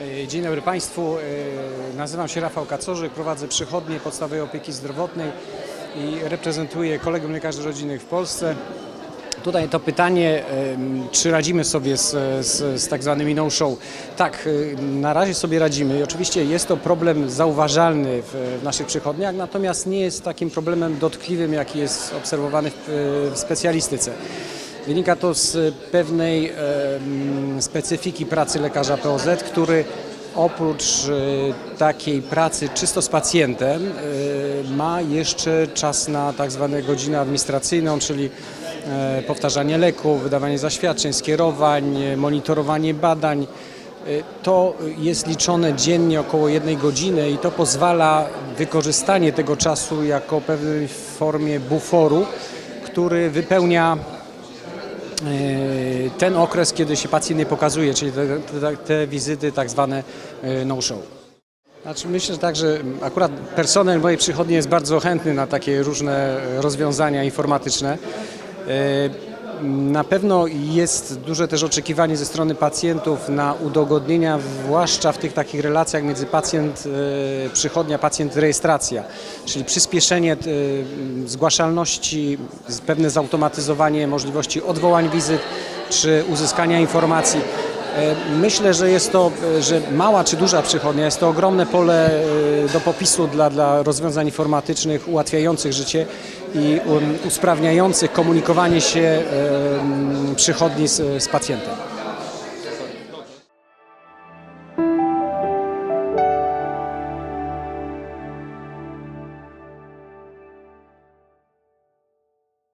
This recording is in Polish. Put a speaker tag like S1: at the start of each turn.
S1: E, Dzień dobry Państwu. E, Nazywam się Rafał Kacorzyk, prowadzę przychodnię podstawowej opieki zdrowotnej i reprezentuję kolegów lekarzy rodzinnych w Polsce. Tutaj to pytanie, czy radzimy sobie z, z, z tak zwanymi no-show. Tak, y, na razie sobie radzimy i oczywiście jest to problem zauważalny w, w naszych przychodniach, natomiast nie jest takim problemem dotkliwym, jaki jest obserwowany w, w specjalistyce. Wynika to z pewnej specyfiki pracy lekarza POZ, który oprócz e, takiej pracy czysto z pacjentem e, ma jeszcze czas na tak zwane godzinę administracyjną, czyli e, powtarzanie leków, wydawanie zaświadczeń, skierowań, e, monitorowanie badań. E, To jest liczone dziennie około jednej godziny i to pozwala wykorzystanie tego czasu jako pewnej formie buforu, który wypełnia ten okres, kiedy się pacjent nie pokazuje, czyli te, te, te wizyty tak zwane e, no-show. Znaczy myślę że tak, że akurat personel mojej przychodni jest bardzo chętny na takie różne rozwiązania informatyczne. Na pewno jest duże też oczekiwanie ze strony pacjentów na udogodnienia, zwłaszcza w tych takich relacjach między pacjent, e, przychodnia, pacjent, rejestracja, czyli przyspieszenie e, zgłaszalności, pewne zautomatyzowanie możliwości odwołań wizyt czy uzyskania informacji. E, Myślę, że jest to, e, że mała czy duża przychodnia, jest to ogromne pole e, do popisu dla, dla rozwiązań informatycznych ułatwiających życie i um, usprawniających komunikowanie się przychodni z, z pacjentem.